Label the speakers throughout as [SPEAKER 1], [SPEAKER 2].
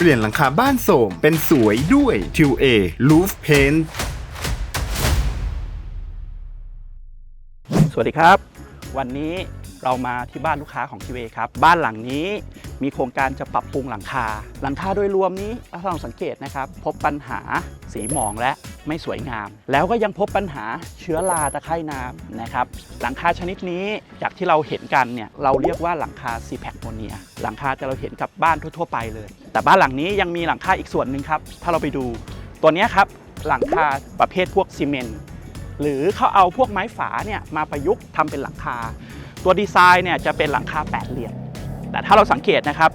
[SPEAKER 1] เปลี่ยนหลังคาบ้านโสมเป็นสวยด้วย QA Roof Paint
[SPEAKER 2] สวัสดีครับ วันนี้ เรามาที่บ้านลูกค้าของทีเวครับ บ้านหลังนี้มีโครงการจะปรับปรุงหลังคา หลังคาโดยรวมนี้ถ้าเราสังเกตนะครับ พบปัญหาสีหมองและไม่สวยงาม แล้วก็ยังพบปัญหาเชื้อราตะไคร่น้ำนะครับ หลังคาชนิดนี้จากที่เราเห็นกันเนี่ยเราเรียกว่าหลังคาซีแพคโมเนียหลังคาจะเราเห็นกับบ้านทั่ว ๆ ไปเลย แต่บ้านหลังนี้ยังมีหลังคาอีกส่วนหนึ่งครับ ถ้าเราไปดู ตัวนี้ครับหลังคาประเภทพวกซีเมนต์หรือเขาเอาพวกไม้ฝาเนี่ยมาประยุกต์ทำเป็นหลังคา ตัวดีไซน์เนี่ยจะเป็นหลังคาแปดเหลี่ยมแต่ถ้าเราสังเกตนะครับ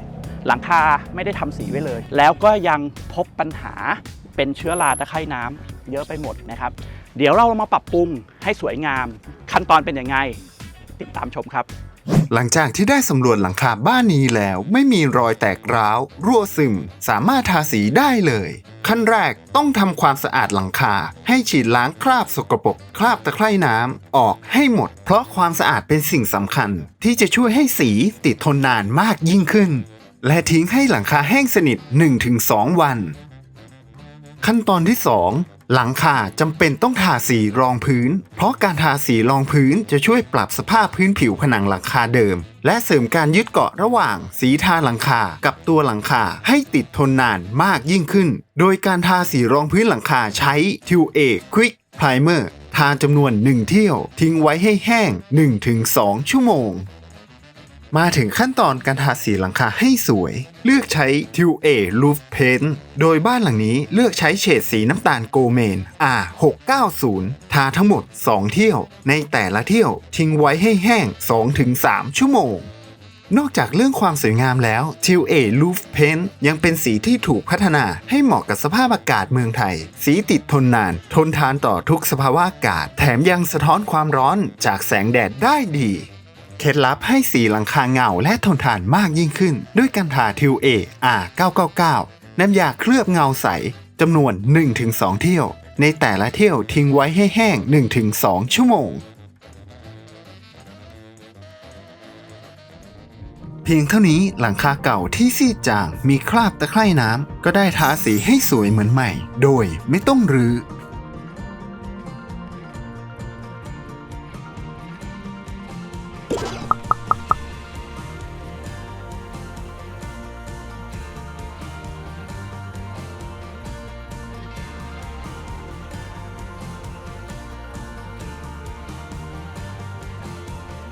[SPEAKER 2] หลังคาไม่ได้ทำสีไว้เลย แล้วก็ยังพบปัญหาเป็นเชื้อราตะไคร่น้ำเยอะไปหมดนะครับ เดี๋ยวเรามาปรับปรุงให้สวยงาม ขั้นตอนเป็นยังไง ติดตามชมครับ
[SPEAKER 1] หลังจากที่ได้สำรวจหลังคาบ้านนี้แล้ว ไม่มีรอยแตกร้าว รั่วซึม สามารถทาสีได้เลย ขั้นแรกต้องทำความสะอาดหลังคา ให้ฉีดล้างคราบสกปรกคราบตะไคร่น้ำออกให้หมด เพราะความสะอาดเป็นสิ่งสำคัญ ที่จะช่วยให้สีติดทนนานมากยิ่งขึ้น และทิ้งให้หลังคาแห้งสนิท 1-2 วัน ขั้นตอนที่ 2 หลังคาจำเป็นต้องทาสีรองพื้น เพราะการทาสีรองพื้นจะช่วยปรับสภาพพื้นผิวผนังหลังคาเดิม และเสริมการยึดเกาะระหว่าง สีทาหลังคากับตัวหลังคาให้ติดทนนานมากยิ่งขึ้น โดยการทาสีรองพื้นหลังคาใช้ 2A Quick Primer ทาจำนวน 1 เที่ยว ทิ้งไว้ให้แห้ง 1-2 ชั่วโมง มาถึงขั้นตอนการทาสีหลังคาให้สวย เลือกใช้ 2A Roof Paint โดยบ้านหลังนี้เลือกใช้เฉดสีน้ำตาลโกเมน R690 ทาทั้งหมด 2 เที่ยว ในแต่ละเที่ยวทิ้งไว้ให้แห้ง 2-3 ชั่วโมงนอกจากเรื่องความสวยงามแล้ว 2A Roof Paint ยังเป็นสีที่ถูกพัฒนาให้เหมาะกับสภาพอากาศเมืองไทย สีติดทนนาน ทนทานต่อทุกสภาวะอากาศ แถมยังสะท้อนความร้อนจากแสงแดดได้ดี เคล็ดลับให้สีหลังคาเงาและทนทานมากยิ่งขึ้น ด้วยการทา 2A R999 น้ำยาเคลือบเงาใสจำนวน 1-2 เที่ยว ในแต่ละเที่ยวทิ้งไว้ให้แห้ง 1-2 ชั่วโมง เพียงเท่านี้หลังคาเก่าที่ซีดจางมีคราบตะไคร่น้ำก็ได้ทาสีให้สวยเหมือนใหม่ โดยไม่ต้องรื้อ